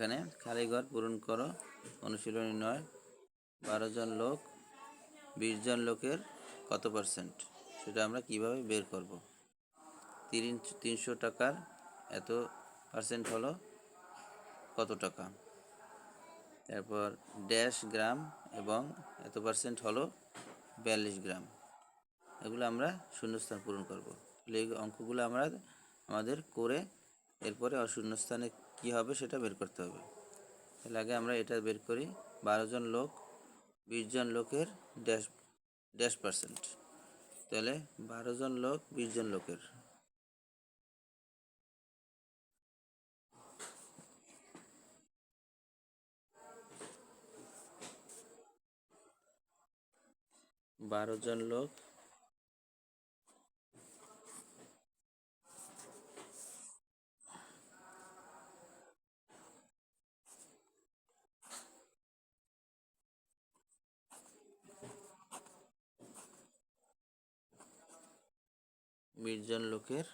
এখানে খালি ঘর পূরণ করো, অনুশীলনী নয়, বারো জন লোক, বিশ জন লোকের কত পার্সেন্ট সেটা আমরা কীভাবে বের করব? তিন, তিনশো টাকার এত পার্সেন্ট হলো কত টাকা? তারপর ড্যাশ গ্রাম এবং এত পার্সেন্ট হলো বিয়াল্লিশ গ্রাম এগুলো আমরা শূন্যস্থান পূরণ করব। অঙ্কগুলো আমরা আমাদের করে এরপরে অশূন্য স্থানে কী হবে সেটা বের করতে হবে। তাহলে আগে আমরা এটা বের করি, বারো জন লোক, বিশ জন লোকের ড্যাশ ড্যাশ পার্সেন্ট। তাহলে বারো জন লোক, বিশ জন লোকের। বারো জন লোক বিশ জন লোকের।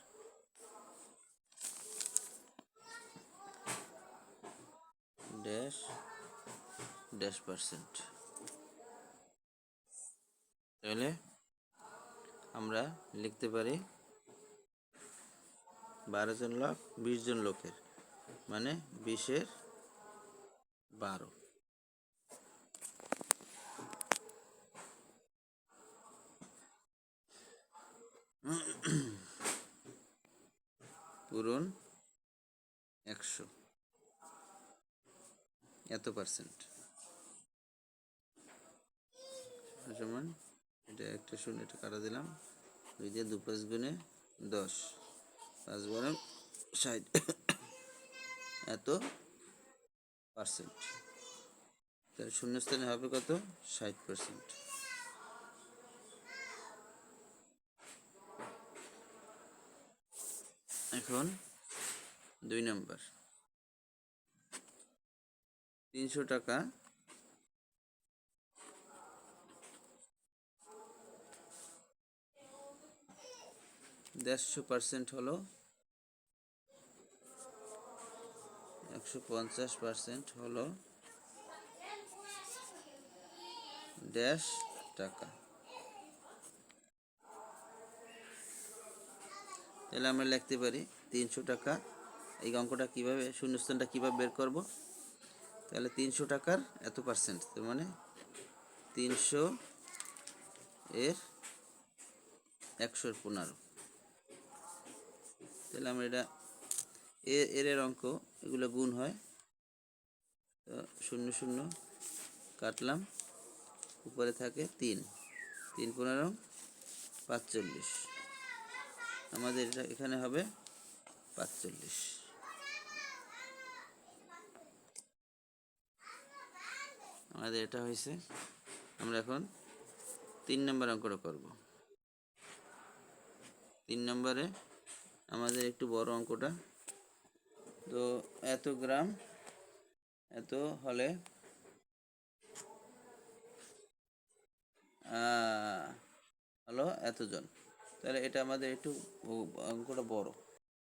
Dash dash percent. তাহলে আমরা লিখতে পারি বারো জন লোক, বিশ জন লোকের মানে বিশের বারো। পূরণ একশো। এত পার্সেন্ট সমান, এটা একটা শূন্য, এটা কাটা দিলাম। দুই দিয়ে দু পাঁচ গুণে দশ। পাঁচ বারো ষাট। এত পার্সেন্ট তাহলে শূন্যস্থানে হবে কত? ষাট পার্সেন্ট এখন দুই নম্বর। তিনশো টাকা। দেড়শো পার্সেন্ট হলো একশো পঞ্চাশ পার্সেন্ট হলো ড্যাশ টাকা। তাহলে আমরা লিখতে পারি তিনশো টাকা। এই অঙ্কটা কীভাবে, শূন্যস্থানটা কীভাবে বের করব? তাহলে তিনশো টাকার এত পার্সেন্ট তার মানে তিনশো এর একশোর পনেরো। তাহলে আমরা এটা এর এর অঙ্ক, এগুলো গুণ হয়। তো শূন্য শূন্য কাটলাম, উপরে থাকে তিন। তিন পনেরো, পাঁচচল্লিশ। আমাদের এটা এখানে হবে পাঁচচল্লিশ। আমাদের এটা হয়েছে, আমরা এখন তিন নম্বর অঙ্কটা করব। তিন নম্বরে আমাদের একটু বড় অঙ্কটা। তো এত গ্রাম, এত হলে হলো এতজন। তাহলে এটা আমাদের একটু অঙ্কটা বড়।